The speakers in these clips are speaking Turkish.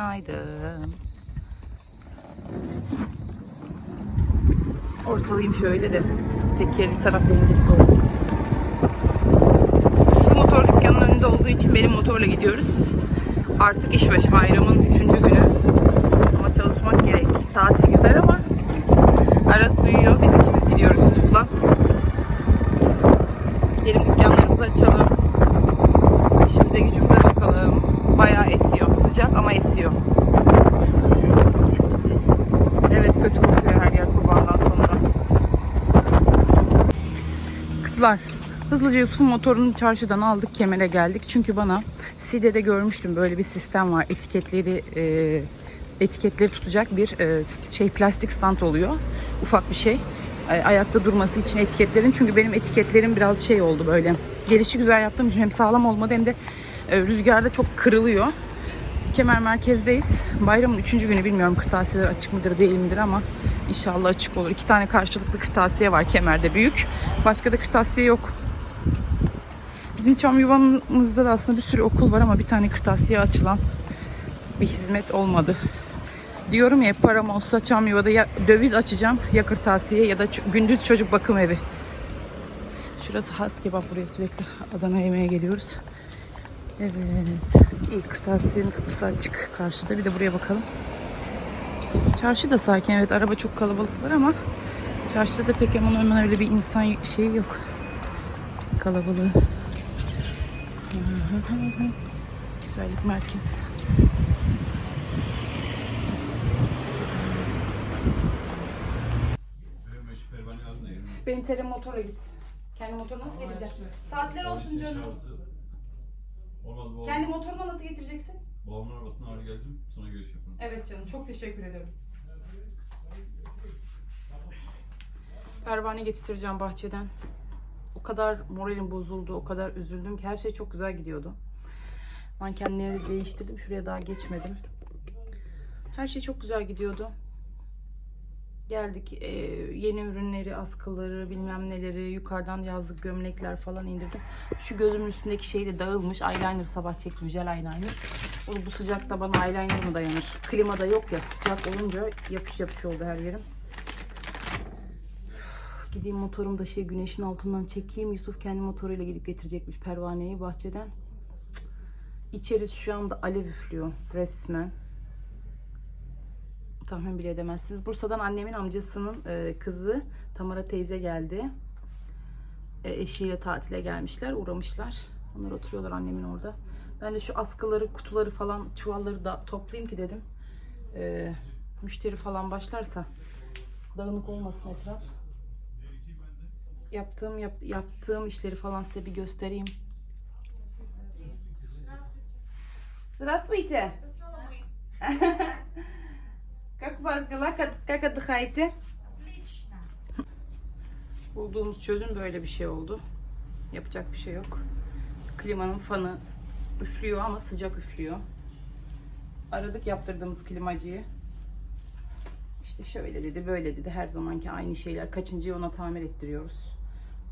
günaydın. Ortalayayım şöyle de tekerli taraf dengesi olmasın. Su motor dükkanının önünde olduğu için benim motorla gidiyoruz. Artık işbaşı bayramın üçüncü günü. Ama çalışmak gerek. Tatil güzel ama ara uyuyor. Biz ikimiz gidiyoruz Yusuf'la. Gidelim dükkanlarımızı açalım. İşimize gücümüze bakalım. Bayağı esiyor. Sıcak ama esiyor. Evet kötü kokuyor her yer kurbandan sonra. Kızlar hızlıca Yusuf'un motorunu çarşıdan aldık kemere geldik. Çünkü bana Side'de görmüştüm böyle bir sistem var. Etiketleri e, etiketleri tutacak bir e, şey plastik stand oluyor. Ufak bir şey. Ay- Ayakta durması için etiketlerin. Çünkü benim etiketlerim biraz şey oldu böyle. Gelişi güzel yaptığım için hem sağlam olmadı hem de e, rüzgarda çok kırılıyor. Kemer merkezdeyiz. Bayramın üçüncü günü bilmiyorum kırtasiyeler açık mıdır değil midir ama inşallah açık olur. İki tane karşılıklı kırtasiye var kemerde büyük. Başka da kırtasiye yok. Bizim çam yuvamızda da aslında bir sürü okul var ama bir tane kırtasiye açılan bir hizmet olmadı. Diyorum ya param olsa çam yuvada ya döviz açacağım ya kırtasiye ya da gündüz çocuk bakım evi. Şurası has kebap buraya sürekli Adana yemeğe geliyoruz. Evet. İyi kırtasiyenin kapısı açık karşıda. Bir de buraya bakalım. Çarşı da sakin. Evet araba çok kalabalık var ama çarşıda da pek hemen hemen öyle bir insan şeyi yok. Kalabalığı. Güzellik merkezi. Benim terim motorla git. Kendi motoruna nasıl getireceksin? Saatler olsun canım. Olmadı bu. Kendi motoruna nasıl getireceksin? Babamın arabasına ağır geldim. Sonra görüş yaparım. Evet canım çok teşekkür ederim. Pervane getireceğim bahçeden. O kadar moralim bozuldu, o kadar üzüldüm ki her şey çok güzel gidiyordu. Mankenleri değiştirdim, şuraya daha geçmedim. Her şey çok güzel gidiyordu. Geldik, e, yeni ürünleri, askıları, bilmem neleri, yukarıdan yazlık gömlekler falan indirdim. Şu gözümün üstündeki şey de dağılmış. Eyeliner sabah çektim, jel eyeliner. Bu sıcakta bana eyeliner mı dayanır? Klima da yok ya, sıcak olunca yapış yapış oldu her yerim. Gideyim motorumda şey güneşin altından çekeyim. Yusuf kendi motoruyla gidip getirecekmiş pervaneyi bahçeden. Cık. İçerisi şu anda alev üflüyor resmen. Tahmin bile edemezsiniz. Bursa'dan annemin amcasının e, kızı Tamara teyze geldi. E, eşiyle tatile gelmişler, uğramışlar. Onlar oturuyorlar annemin orada. Ben de şu askıları, kutuları falan, çuvalları da toplayayım ki dedim. E, müşteri falan başlarsa dağınık olmasın etraf yaptığım yap- yaptığım işleri falan size bir göstereyim. Здравствуйте. Как у вас дела? Как, как отдыхаете? Bulduğumuz çözüm böyle bir şey oldu. Yapacak bir şey yok. Klimanın fanı üflüyor ama sıcak üflüyor. Aradık yaptırdığımız klimacıyı. İşte şöyle dedi, böyle dedi. Her zamanki aynı şeyler. Kaçıncıyı ona tamir ettiriyoruz.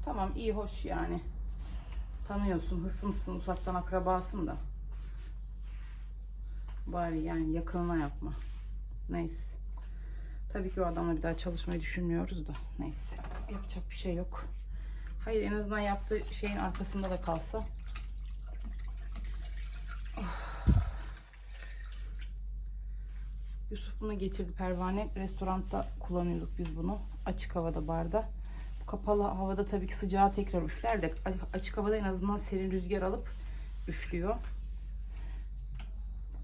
Tamam, iyi, hoş yani. Tanıyorsun, hısımsın, uzaktan akrabasın da. Bari yani yakınına yapma. Neyse. Tabii ki o adamla bir daha çalışmayı düşünmüyoruz da. Neyse. Yapacak bir şey yok. Hayır en azından yaptığı şeyin arkasında da kalsa. Yusuf bunu getirdi pervane. Restoranda kullanıyorduk biz bunu. Açık havada barda. Kapalı havada tabii ki sıcağı tekrar üfler de açık havada en azından serin rüzgar alıp üflüyor.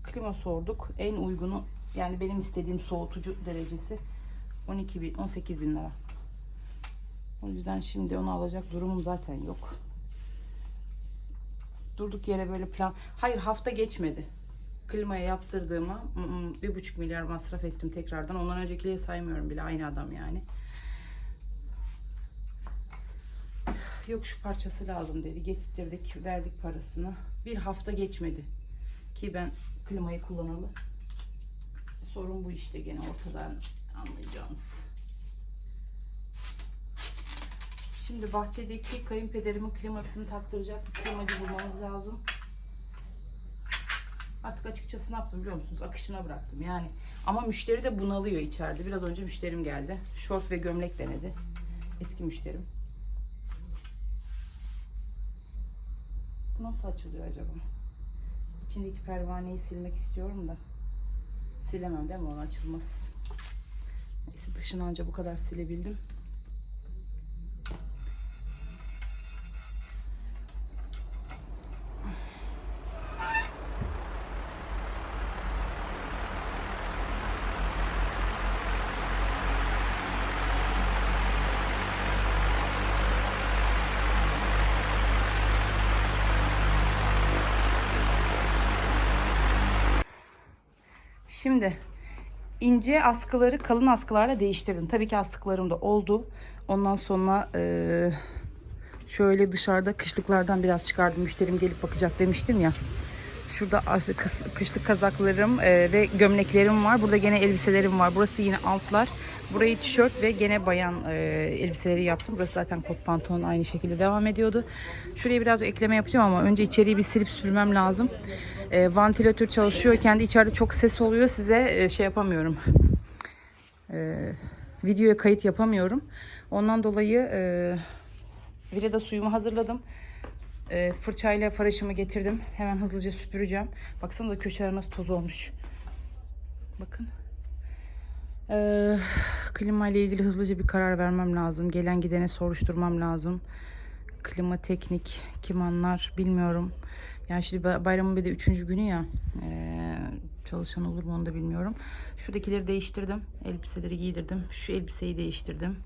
Klima sorduk. En uygunu yani benim istediğim soğutucu derecesi 12 bin, 18 bin lira. O yüzden şimdi onu alacak durumum zaten yok. Durduk yere böyle plan... Hayır hafta geçmedi klimaya yaptırdığıma mm, bir buçuk milyar masraf ettim tekrardan. Ondan öncekileri saymıyorum bile aynı adam yani. Yok şu parçası lazım dedi. Getirdik, verdik parasını. Bir hafta geçmedi ki ben klimayı kullanalı. Sorun bu işte gene ortadan anlayacağınız. Şimdi bahçedeki kayınpederimin klimasını taktıracak bir klimacı bulmamız lazım. Artık açıkçası ne yaptım biliyor musunuz? Akışına bıraktım yani. Ama müşteri de bunalıyor içeride. Biraz önce müşterim geldi. Şort ve gömlek denedi. Eski müşterim. Nasıl açılıyor acaba? İçindeki pervaneyi silmek istiyorum da. Silemem değil mi? Onu açılmaz. Neyse dışını anca bu kadar silebildim. Şimdi ince askıları kalın askılarla değiştirdim. Tabii ki astıklarım da oldu. Ondan sonra eee, şöyle dışarıda kışlıklardan biraz çıkardım. Müşterim gelip bakacak demiştim ya. Şurada kışlık kazaklarım eee, ve gömleklerim var. Burada gene elbiselerim var. Burası yine altlar. Burayı tişört ve gene bayan eee, elbiseleri yaptım. Burası zaten kot pantolon aynı şekilde devam ediyordu. Şuraya biraz ekleme yapacağım ama önce içeriği bir silip sürmem lazım. Eee, vantilatör çalışıyorken de içeride çok ses oluyor. Size eee, şey yapamıyorum. Eee, videoya kayıt yapamıyorum. Ondan dolayı eee Vileda suyumu hazırladım. Eee, fırçayla faraşımı getirdim. Hemen hızlıca süpüreceğim. Baksana da köşeler nasıl toz olmuş. Bakın. Eee klima ile ilgili hızlıca bir karar vermem lazım. Gelen gidene soruşturmam lazım. Klima teknik kim anlar bilmiyorum. Yani şimdi ba- bayramın bir de üçüncü günü ya. Eee, çalışan olur mu onu da bilmiyorum. Şuradakileri değiştirdim. Elbiseleri giydirdim. Şu elbiseyi değiştirdim.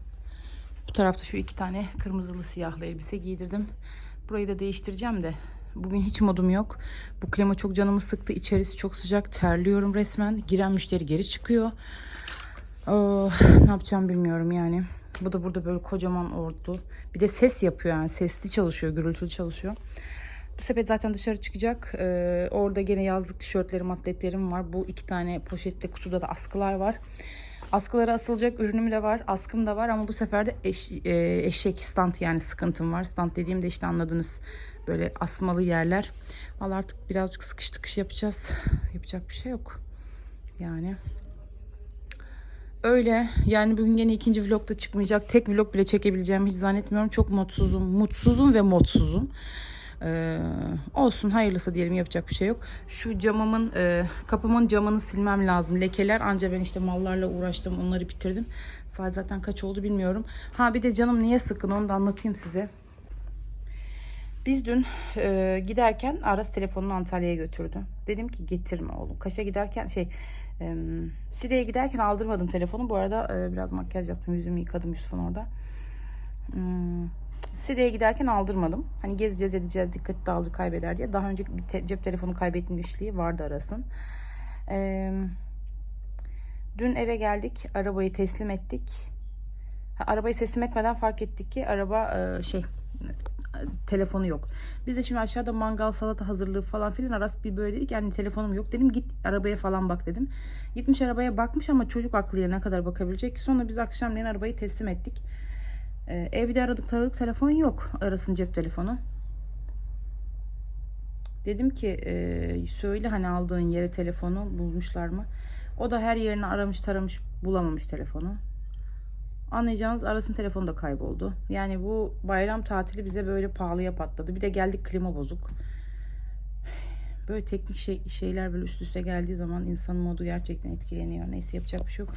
Bu tarafta şu iki tane kırmızılı siyahlı elbise giydirdim. Burayı da değiştireceğim de. Bugün hiç modum yok. Bu klima çok canımı sıktı. İçerisi çok sıcak. Terliyorum resmen. Giren müşteri geri çıkıyor. Oh, ne yapacağım bilmiyorum yani. Bu da burada böyle kocaman ordu. Bir de ses yapıyor yani. Sesli çalışıyor, gürültülü çalışıyor. Bu sepet zaten dışarı çıkacak. Ee, orada gene yazlık tişörtlerim, atletlerim var. Bu iki tane poşette kutuda da askılar var. Askılara asılacak ürünüm de var, askım da var ama bu sefer de eş, e, eşek stand yani sıkıntım var. Stand dediğimde işte anladınız. Böyle asmalı yerler. Vallahi artık birazcık sıkış tıkış yapacağız. Yapacak bir şey yok. Yani Öyle yani bugün yine ikinci vlog da çıkmayacak. Tek vlog bile çekebileceğimi hiç zannetmiyorum. Çok mutsuzum. Mutsuzum ve mutsuzum. Ee, olsun hayırlısı diyelim yapacak bir şey yok. Şu camımın e, kapımın camını silmem lazım. Lekeler anca ben işte mallarla uğraştım onları bitirdim. Saat zaten kaç oldu bilmiyorum. Ha bir de canım niye sıkın onu da anlatayım size. Biz dün e, giderken Aras telefonunu Antalya'ya götürdü. Dedim ki getirme oğlum. Kaş'a giderken şey e, Side'ye giderken aldırmadım telefonu. Bu arada e, biraz makyaj yaptım. Yüzümü yıkadım Yusuf'un orada. Hmm, Side'ye giderken aldırmadım. Hani gezeceğiz edeceğiz dikkat dağılır kaybeder diye. Daha önce bir te- cep telefonu kaybetmişliği vardı Aras'ın. E, dün eve geldik. Arabayı teslim ettik. Ha, arabayı teslim etmeden fark ettik ki araba e, şey telefonu yok. Biz de şimdi aşağıda mangal salata hazırlığı falan filan aras bir böyle dedik yani telefonum yok dedim git arabaya falan bak dedim. Gitmiş arabaya bakmış ama çocuk aklı ne kadar bakabilecek ki sonra biz akşamleyin arabayı teslim ettik. Ee, evde aradık taradık telefon yok arasın cep telefonu. Dedim ki e, söyle hani aldığın yere telefonu bulmuşlar mı? O da her yerini aramış taramış bulamamış telefonu. Anlayacağınız arasın telefonu da kayboldu. Yani bu bayram tatili bize böyle pahalıya patladı. Bir de geldik klima bozuk. Böyle teknik şey, şeyler böyle üst üste geldiği zaman insanın modu gerçekten etkileniyor. Neyse yapacak bir şey yok.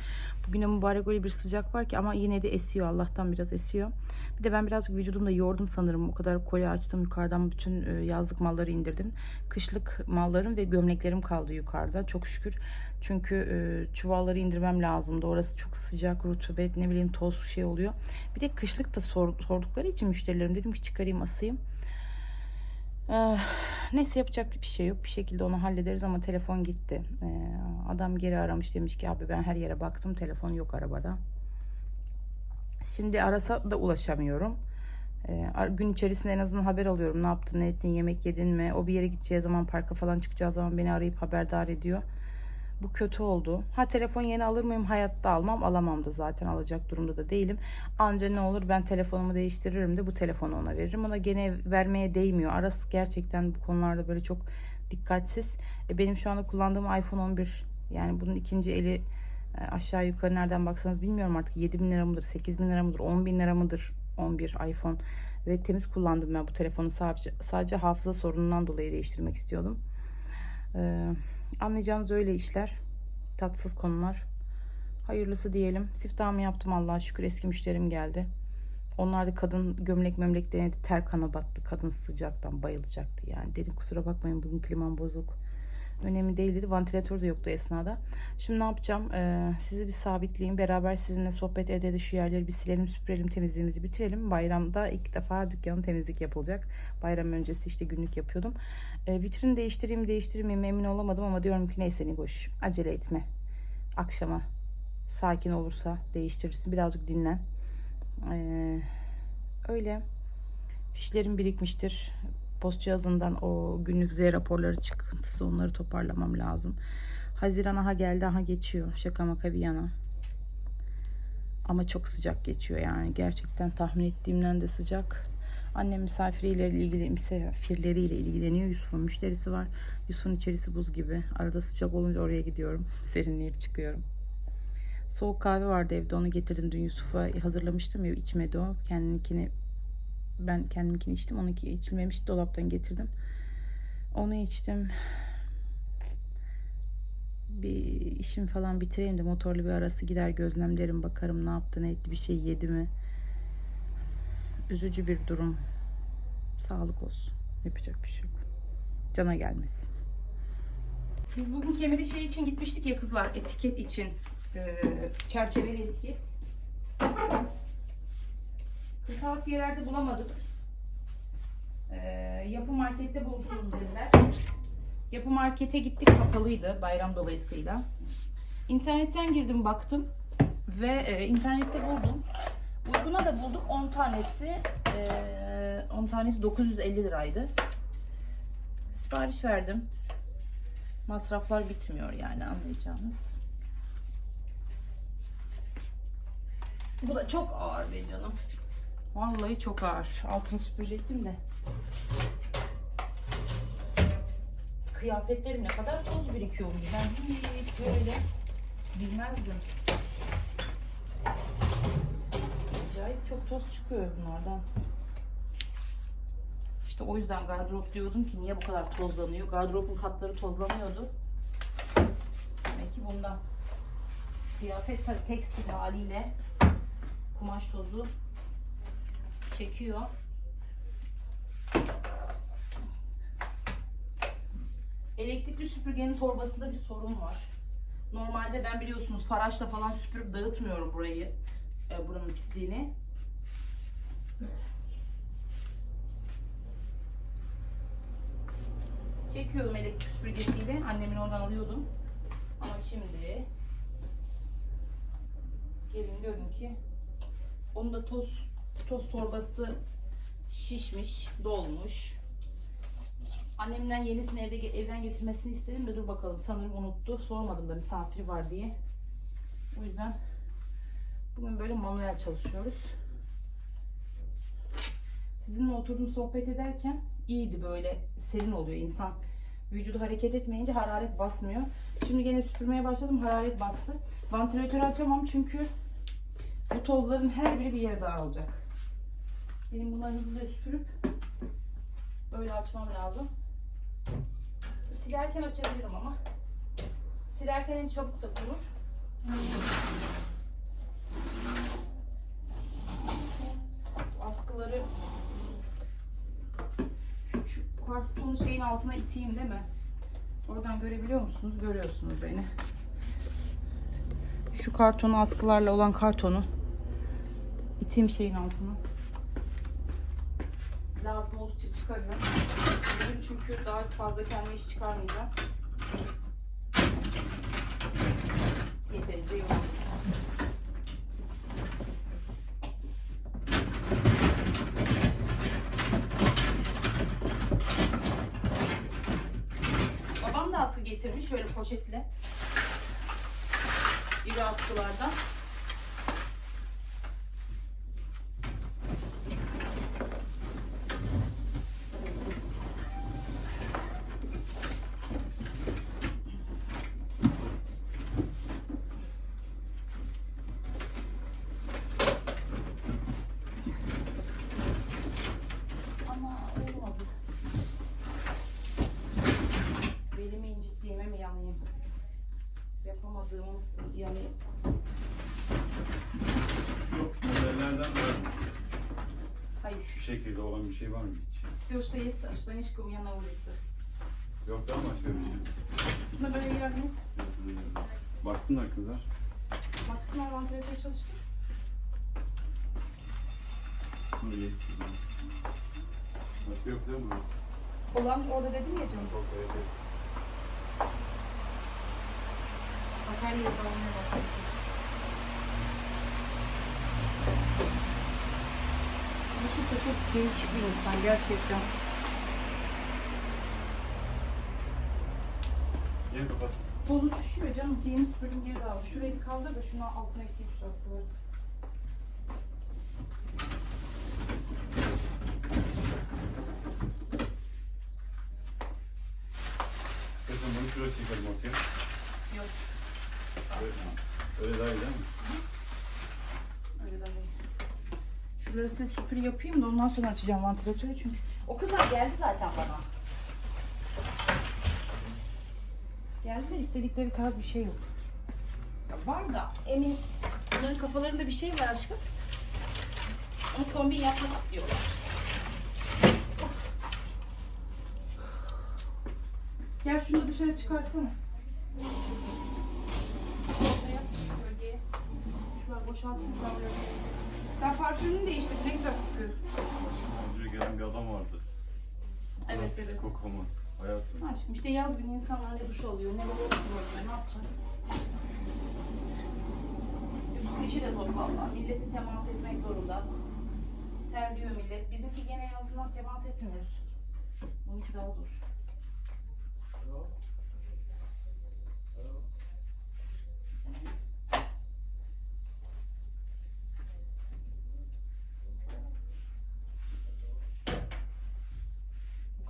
Bugüne mübarek öyle bir sıcak var ki ama yine de esiyor. Allah'tan biraz esiyor. Bir de ben birazcık vücudumda yordum sanırım. O kadar kolye açtım. Yukarıdan bütün e, yazlık malları indirdim. Kışlık mallarım ve gömleklerim kaldı yukarıda. Çok şükür. Çünkü e, çuvalları indirmem lazımdı. Orası çok sıcak, rutubet, ne bileyim toz şey oluyor. Bir de kışlık da sor- sordukları için müşterilerim dedim ki çıkarayım asayım. Eh, neyse yapacak bir şey yok. Bir şekilde onu hallederiz ama telefon gitti. Eh, adam geri aramış demiş ki abi ben her yere baktım telefon yok arabada. Şimdi arasa da ulaşamıyorum. Ar- gün içerisinde en azından haber alıyorum. Ne yaptın, ne ettin, yemek yedin mi? O bir yere gideceği zaman, parka falan çıkacağı zaman beni arayıp haberdar ediyor. Bu kötü oldu. Ha telefon yeni alır mıyım? Hayatta almam. Alamam da zaten alacak durumda da değilim. Anca ne olur ben telefonumu değiştiririm de bu telefonu ona veririm. Ona gene vermeye değmiyor. Aras gerçekten bu konularda böyle çok dikkatsiz. E, benim şu anda kullandığım iPhone 11 yani bunun ikinci eli e, aşağı yukarı nereden baksanız bilmiyorum artık 7 bin lira mıdır 8 bin lira mıdır 10 bin lira mıdır 11 iPhone ve temiz kullandım ben bu telefonu sadece, sadece hafıza sorunundan dolayı değiştirmek istiyordum. E, anlayacağınız öyle işler tatsız konular. Hayırlısı diyelim. Siftahımı yaptım Allah'a şükür eski müşterim geldi. Onlar da kadın gömlek memlek denedi. Ter kana battı. Kadın sıcaktan bayılacaktı yani. Dedim kusura bakmayın bugün klimam bozuk. Önemli değil dedi. Vantilatör de yoktu esnada. Şimdi ne yapacağım? Ee, sizi bir sabitleyeyim. Beraber sizinle sohbet ede şu yerleri bir silelim, süpürelim, temizliğimizi bitirelim. Bayramda ilk defa dükkanın temizlik yapılacak. Bayram öncesi işte günlük yapıyordum. Ee, vitrini değiştireyim, değiştirmeyeyim emin olamadım ama diyorum ki neyse Nigoş. Acele etme. Akşama sakin olursa değiştirirsin. Birazcık dinlen. Ee, öyle. Fişlerim birikmiştir. Post cihazından o günlük Z raporları çıkıntısı onları toparlamam lazım. Haziran aha geldi aha geçiyor. Şaka maka bir yana. Ama çok sıcak geçiyor yani. Gerçekten tahmin ettiğimden de sıcak. Annem misafiriyle ilgili misafirleriyle ilgileniyor. Yusuf'un müşterisi var. Yusuf'un içerisi buz gibi. Arada sıcak olunca oraya gidiyorum. Serinleyip çıkıyorum. Soğuk kahve vardı evde onu getirdim dün Yusuf'a hazırlamıştım ya içmedi o. Kendininkini ben kendiminkini içtim. Onunki içilmemiş dolaptan getirdim. Onu içtim. Bir işim falan bitireyim de motorlu bir arası gider gözlemlerim bakarım ne yaptı ne etti bir şey yedi mi. Üzücü bir durum. Sağlık olsun. Yapacak bir şey yok. Cana gelmesin. Biz bugün kemeri şey için gitmiştik ya kızlar etiket için e, çerçeveli etiket. Kırtasiyelerde bulamadık. E, yapı markette bulursunuz dediler. Yapı markete gittik kapalıydı bayram dolayısıyla. İnternetten girdim baktım ve e, internette buldum. Uyguna da buldum 10 tanesi e, 10 tanesi 950 liraydı. Sipariş verdim. Masraflar bitmiyor yani anlayacağınız. Bu da çok ağır be canım. Vallahi çok ağır. Altını süpürecektim de. Kıyafetlerim ne kadar toz birikiyormuş. Ben hiç böyle bilmezdim. Acayip çok toz çıkıyor bunlardan. İşte o yüzden gardırop diyordum ki niye bu kadar tozlanıyor? Gardıropun katları tozlanıyordu. Demek ki bundan. Kıyafet tekstil haliyle kumaş tozu çekiyor. Elektrikli süpürgenin torbasında bir sorun var. Normalde ben biliyorsunuz faraşla falan süpürüp dağıtmıyorum burayı. E, buranın pisliğini. Çekiyordum elektrik süpürgesiyle. Annemin oradan alıyordum. Ama şimdi gelin görün ki onun da toz toz torbası şişmiş, dolmuş. Annemden yenisini evde evden getirmesini istedim de dur bakalım sanırım unuttu. Sormadım da misafiri var diye. O yüzden bugün böyle manuel çalışıyoruz. Sizinle oturdum sohbet ederken iyiydi böyle serin oluyor insan. Vücudu hareket etmeyince hararet basmıyor. Şimdi gene süpürmeye başladım hararet bastı. Vantilatörü açamam çünkü bu tozların her biri bir yere dağılacak. Benim bunları hızlıca süpürüp böyle açmam lazım. Silerken açabilirim ama. Silerken en çabuk da kurur. Askıları şu, şu karton şeyin altına iteyim değil mi? Oradan görebiliyor musunuz? Görüyorsunuz beni. Şu kartonu askılarla olan kartonu iteyim şeyin altına. Lazım oldukça çıkarırım. Bugün çünkü daha fazla kendime iş çıkarmayacağım. Yeterince yoğun. Babam da askı getirmiş şöyle poşetle. İri askılardan. есть, что не у меня на улице. Yok daha başka bir şey. Şuna böyle yardım. Baksınlar kızlar. Maksimal vantilatör çalıştır. Dur geçsin. Başka yok değil mi? Olan orada dedim ya canım. Yok evet. evet. Bak her yeri dağılmaya başladı. Yusuf da çok değişik bir insan gerçekten. Yeni kapat. Toz uçuşuyor canım. Yeni süpürdüm geri aldı. Şurayı kaldır da şunu altına ekleyeyim şu askıları. Kızım bunu şuraya çekelim bakayım. Yok. Öyle, öyle daha iyi değil mi? Öyle daha iyi. Şuraları size süpür yapayım da ondan sonra açacağım vantilatörü çünkü. O kızlar geldi zaten bana. Geldiler istedikleri tarz bir şey yok. Ya var da emin onların kafalarında bir şey var aşkım. Onu kombin yapmak istiyorlar. Gel şunu da dışarı çıkarsana. Boşalsın. böyle- Sen parfümünü değiştirdin. Ne güzel kokuyor. Önce gelen bir adam vardı. Evet evet. kokamaz. Hayatım. Aşkım işte yaz günü insanlar ne duş alıyor, ne baba oturuyor, ne yapacak? Yusuf'un işi de zor valla. Milleti temas etmek zorunda. Terliyor millet. Bizimki gene en azından temas etmiyoruz. Bununki daha zor.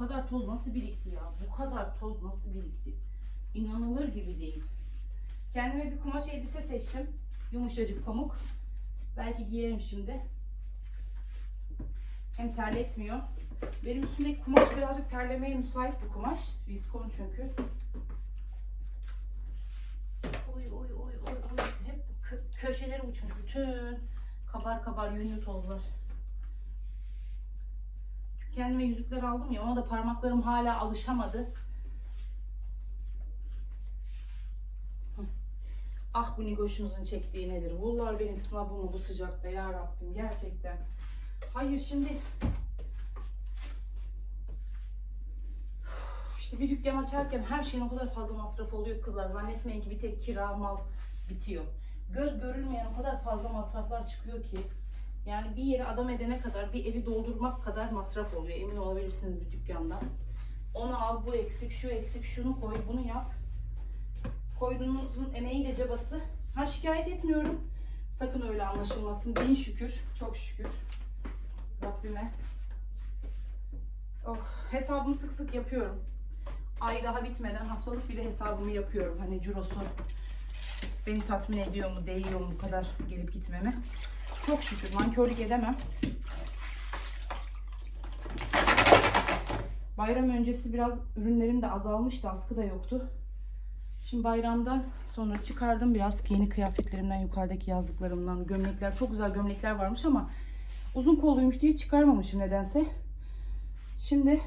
Kadar toz nasıl birikti ya? Bu kadar toz nasıl birikti? İnanılır gibi değil. Kendime bir kumaş elbise seçtim. Yumuşacık pamuk. Belki giyerim şimdi. Hem terletmiyor. Benim üstümdeki kumaş birazcık terlemeye müsait bir kumaş. Viskon çünkü. Oy oy oy oy oy. Hep kö- köşeleri uçmuş. Bütün kabar kabar yünlü tozlar. Kendime yüzükler aldım ya ona da parmaklarım hala alışamadı. Ah bu Nigoş'unuzun çektiği nedir? Bunlar benim sınavımı bu sıcakta ya Rabbim gerçekten. Hayır şimdi işte bir dükkan açarken her şeyin o kadar fazla masraf oluyor kızlar. Zannetmeyin ki bir tek kira mal bitiyor. Göz görülmeyen o kadar fazla masraflar çıkıyor ki. Yani bir yeri adam edene kadar bir evi doldurmak kadar masraf oluyor. Emin olabilirsiniz bir dükkanda. Onu al, bu eksik, şu eksik, şunu koy, bunu yap. Koyduğunuzun emeğiyle cabası. Ha şikayet etmiyorum. Sakın öyle anlaşılmasın. Bin şükür, çok şükür. Rabbime. Oh, hesabımı sık sık yapıyorum. Ay daha bitmeden haftalık bile hesabımı yapıyorum. Hani cirosu beni tatmin ediyor mu, değiyor mu bu kadar gelip gitmeme. Çok şükür nankörlük edemem. Bayram öncesi biraz ürünlerim de azalmıştı, askı da yoktu. Şimdi bayramdan sonra çıkardım biraz yeni kıyafetlerimden, yukarıdaki yazlıklarımdan, gömlekler. Çok güzel gömlekler varmış ama uzun kolluymuş diye çıkarmamışım nedense. Şimdi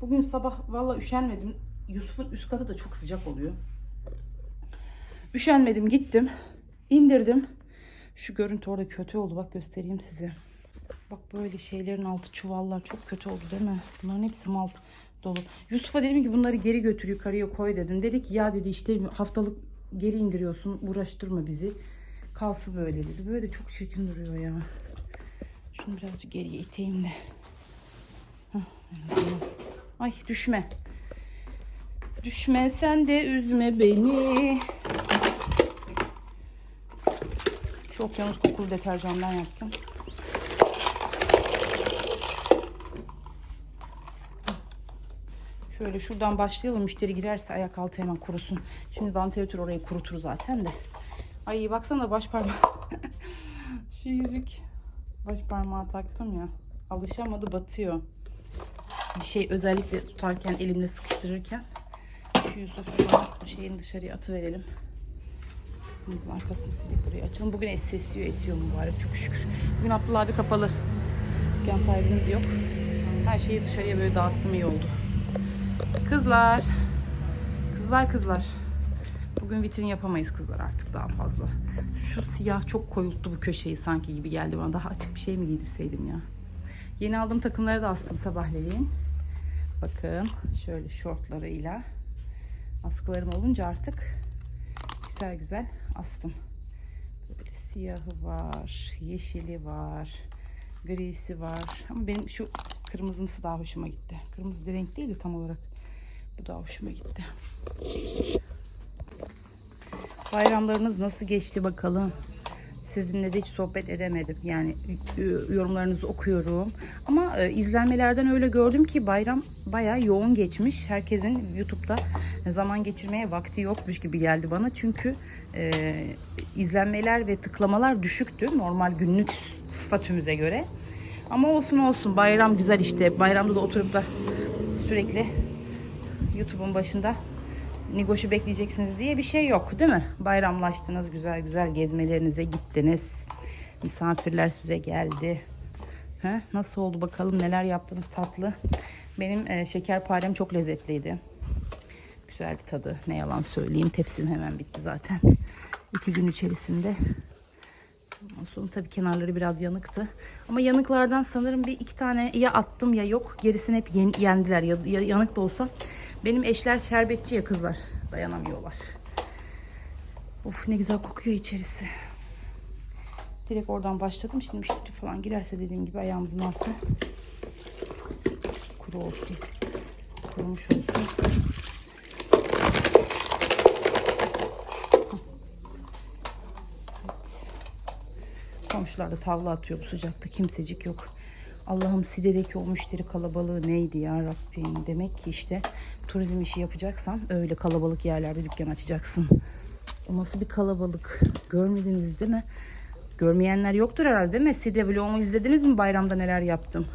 bugün sabah valla üşenmedim. Yusuf'un üst katı da çok sıcak oluyor. Üşenmedim gittim. indirdim. Şu görüntü orada kötü oldu. Bak göstereyim size. Bak böyle şeylerin altı çuvallar çok kötü oldu değil mi? Bunların hepsi mal dolu. Yusuf'a dedim ki bunları geri götür yukarıya koy dedim. Dedi ki ya dedi işte haftalık geri indiriyorsun uğraştırma bizi. Kalsı böyle dedi. Böyle çok çirkin duruyor ya. Şunu birazcık geriye iteyim de. Ay düşme. Düşme sen de üzme beni. Şu okyanus kokulu deterjandan yaptım. Şöyle şuradan başlayalım. Müşteri girerse ayak altı hemen kurusun. Şimdi vantilatör orayı kurutur zaten de. Ay baksana baş parmağı. Şu yüzük. Baş parmağı taktım ya. Alışamadı batıyor. Bir şey özellikle tutarken elimle sıkıştırırken. Şu Yusuf şu an şeyini dışarıya atıverelim. Kapımızın arkasını silip burayı açalım. Bugün es esiyor, esiyor mübarek çok şükür. Bugün Abdullah abi kapalı. Dükkan sahibimiz yok. Her şeyi dışarıya böyle dağıttım iyi oldu. Kızlar. Kızlar kızlar. Bugün vitrin yapamayız kızlar artık daha fazla. Şu siyah çok koyulttu bu köşeyi sanki gibi geldi bana. Daha açık bir şey mi giydirseydim ya. Yeni aldığım takımları da astım sabahleyin. Bakın şöyle şortlarıyla. Askılarım olunca artık güzel güzel astım. Böyle siyahı var, yeşili var, grisi var. Ama benim şu kırmızımsı daha hoşuma gitti. Kırmızı de renk değil de tam olarak. Bu daha hoşuma gitti. Bayramlarınız nasıl geçti bakalım? Sizinle de hiç sohbet edemedim. Yani e, yorumlarınızı okuyorum. Ama e, izlenmelerden öyle gördüm ki bayram bayağı yoğun geçmiş. Herkesin YouTube'da zaman geçirmeye vakti yokmuş gibi geldi bana. Çünkü e, izlenmeler ve tıklamalar düşüktü normal günlük statümüze göre. Ama olsun olsun bayram güzel işte. Bayramda da oturup da sürekli YouTube'un başında Nigoş'u bekleyeceksiniz diye bir şey yok değil mi? Bayramlaştınız, güzel güzel gezmelerinize gittiniz. Misafirler size geldi. He? Nasıl oldu bakalım neler yaptınız tatlı. Benim e, şekerparem çok lezzetliydi. Güzeldi tadı. Ne yalan söyleyeyim. Tepsim hemen bitti zaten. İki gün içerisinde. Sonra tabii kenarları biraz yanıktı. Ama yanıklardan sanırım bir iki tane ya attım ya yok. Gerisini hep yen- yendiler. Ya, ya- yanık da olsa. Benim eşler şerbetçi ya kızlar. Dayanamıyorlar. Of ne güzel kokuyor içerisi. Direkt oradan başladım. Şimdi müşteri falan girerse dediğim gibi ayağımızın altı kuru olsun. Kurumuş olsun. Komşular da tavla atıyor bu sıcakta. Kimsecik yok. Allah'ım Side'deki o müşteri kalabalığı neydi ya Rabbim. Demek ki işte turizm işi yapacaksan öyle kalabalık yerlerde dükkan açacaksın. O nasıl bir kalabalık. Görmediniz değil mi? Görmeyenler yoktur herhalde değil mi? Side vlogumu izlediniz mi bayramda neler yaptım?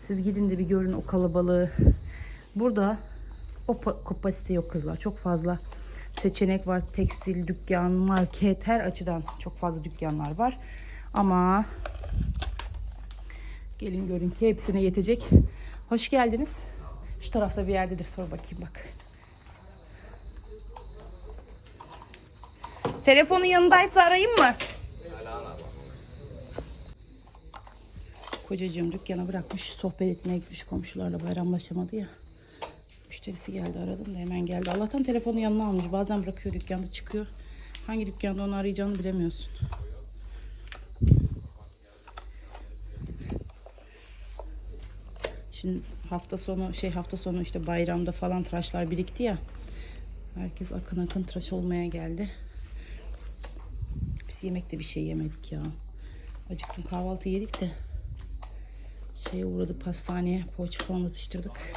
Siz gidin de bir görün o kalabalığı. Burada o pa- kapasite yok kızlar. Çok fazla seçenek var. Tekstil, dükkan, market her açıdan çok fazla dükkanlar var. Ama gelin görün ki hepsine yetecek. Hoş geldiniz. Şu tarafta bir yerdedir. Sor bakayım bak. Telefonun yanındaysa arayayım mı? Kocacığım dükkana bırakmış. Sohbet etmeye gitmiş komşularla bayramlaşamadı ya. Müşterisi geldi aradım da hemen geldi. Allah'tan telefonu yanına almış. Bazen bırakıyor dükkanda çıkıyor. Hangi dükkanda onu arayacağını bilemiyorsun. Şimdi hafta sonu şey hafta sonu işte bayramda falan tıraşlar birikti ya. Herkes akın akın tıraş olmaya geldi. Biz yemekte bir şey yemedik ya. Acıktım kahvaltı yedik de. Şeye uğradık pastaneye. Poğaça falan atıştırdık.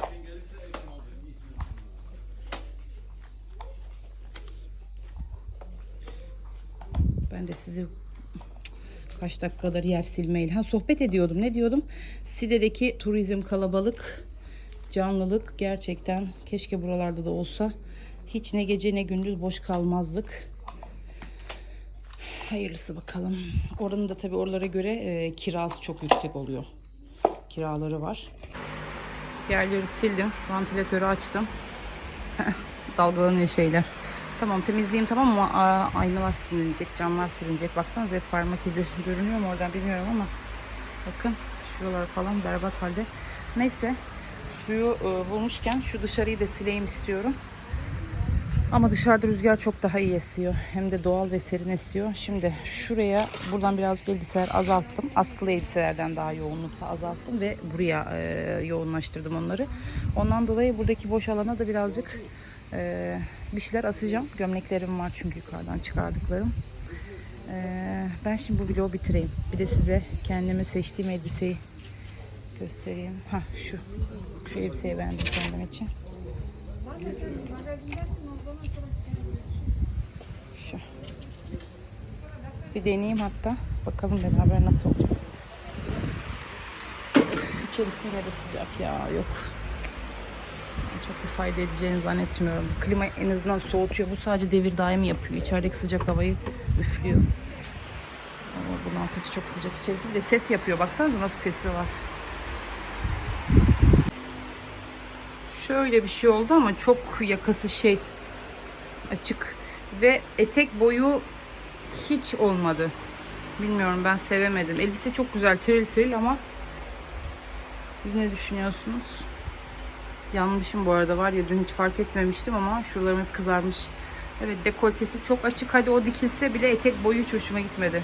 Ben de sizi kaç dakikadır yer silmeyle. Ha sohbet ediyordum. Ne diyordum? Side'deki turizm kalabalık, canlılık gerçekten keşke buralarda da olsa. Hiç ne gece ne gündüz boş kalmazdık. Hayırlısı bakalım. Oranın da tabii oralara göre e, kirası çok yüksek oluyor. Kiraları var. Yerleri sildim. Vantilatörü açtım. Dalgalanıyor şeyler. Tamam temizleyeyim tamam ama aa, aynalar silinecek, camlar silinecek. Baksanıza hep parmak izi görünüyor mu oradan bilmiyorum ama. Bakın şuralar falan berbat halde. Neyse suyu e, bulmuşken şu dışarıyı da sileyim istiyorum. Ama dışarıda rüzgar çok daha iyi esiyor. Hem de doğal ve serin esiyor. Şimdi şuraya buradan birazcık elbiseler azalttım. Askılı elbiselerden daha yoğunlukta azalttım ve buraya e, yoğunlaştırdım onları. Ondan dolayı buradaki boş alana da birazcık e, bir şeyler asacağım. Gömleklerim var çünkü yukarıdan çıkardıklarım. E, ben şimdi bu vlogu bitireyim. Bir de size kendime seçtiğim elbiseyi göstereyim. Ha şu. Şu elbiseyi beğendim kendim için. Şu. Bir deneyeyim hatta. Bakalım beraber nasıl olacak. İçerisi yine de sıcak ya. Yok. Çok bir fayda edeceğini zannetmiyorum. Klima en azından soğutuyor. Bu sadece devir daimi yapıyor. İçerideki sıcak havayı üflüyor. Ama bunaltıcı çok sıcak içerisi. Bir de ses yapıyor. Baksanıza nasıl sesi var. Şöyle bir şey oldu ama çok yakası şey açık ve etek boyu hiç olmadı. Bilmiyorum ben sevemedim. Elbise çok güzel tril tril ama siz ne düşünüyorsunuz? Yanmışım bu arada var ya dün hiç fark etmemiştim ama şuralarım hep kızarmış. Evet dekoltesi çok açık. Hadi o dikilse bile etek boyu hiç hoşuma gitmedi.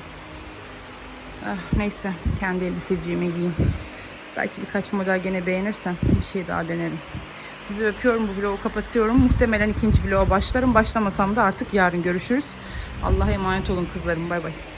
Ah, neyse kendi elbiseciğimi giyeyim. Belki birkaç model gene beğenirsem bir şey daha denerim. Sizi öpüyorum bu vlogu kapatıyorum. Muhtemelen ikinci vloga başlarım. Başlamasam da artık yarın görüşürüz. Allah'a emanet olun kızlarım. Bay bay.